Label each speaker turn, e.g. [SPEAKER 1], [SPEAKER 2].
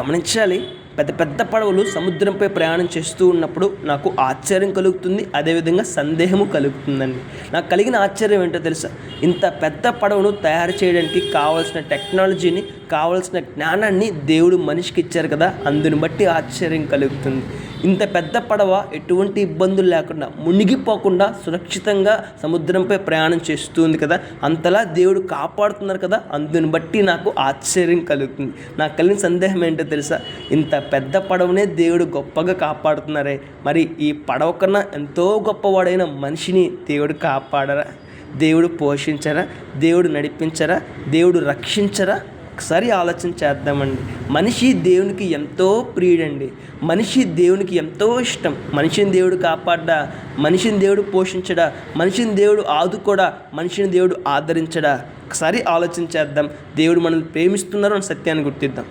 [SPEAKER 1] గమనించాలి. పెద్ద పెద్ద పడవలు సముద్రంపై ప్రయాణం చేస్తూ ఉన్నప్పుడు నాకు ఆశ్చర్యం కలుగుతుంది. అదేవిధంగా సందేహము కలుగుతుందండి. నాకు కలిగిన ఆశ్చర్యం ఏంటో తెలుసా? ఇంత పెద్ద పడవను తయారు చేయడానికి కావాల్సిన టెక్నాలజీని కావాల్సిన జ్ఞానాన్ని దేవుడు మనిషికి ఇచ్చారు కదా? అందుని బట్టి ఆశ్చర్యం కలుగుతుంది. ఇంత పెద్ద పడవ ఎటువంటి ఇబ్బందులు లేకుండా మునిగిపోకుండా సురక్షితంగా సముద్రంపై ప్రయాణం చేస్తుంది కదా. అంతలా దేవుడు కాపాడుతున్నారు కదా. అందుని బట్టి నాకు ఆశ్చర్యం కలుగుతుంది. నాకు కలిగిన సందేహం ఏంటో తెలుసా? ఇంత పెద్ద పడవనే దేవుడు గొప్పగా కాపాడుతున్నారే. మరి ఈ పడవ కన్నా ఎంతో గొప్పవాడైన మనిషిని దేవుడు కాపాడరా? దేవుడు పోషించరా? దేవుడు నడిపించరా? దేవుడు రక్షించరా? ఒకసారి ఆలోచన చేద్దామండి. మనిషి దేవునికి ఎంతో ప్రియుడండి. మనిషి దేవునికి ఎంతో ఇష్టం. మనిషిని దేవుడు కాపాడ్డా మనిషిని దేవుడు పోషించడా మనిషిని దేవుడు ఆదుకోడా మనిషిని దేవుడు ఆదరించడా? ఒకసారి ఆలోచన చేద్దాం. దేవుడు మనల్ని ప్రేమిస్తున్నారు అని సత్యాన్ని గుర్తిద్దాం.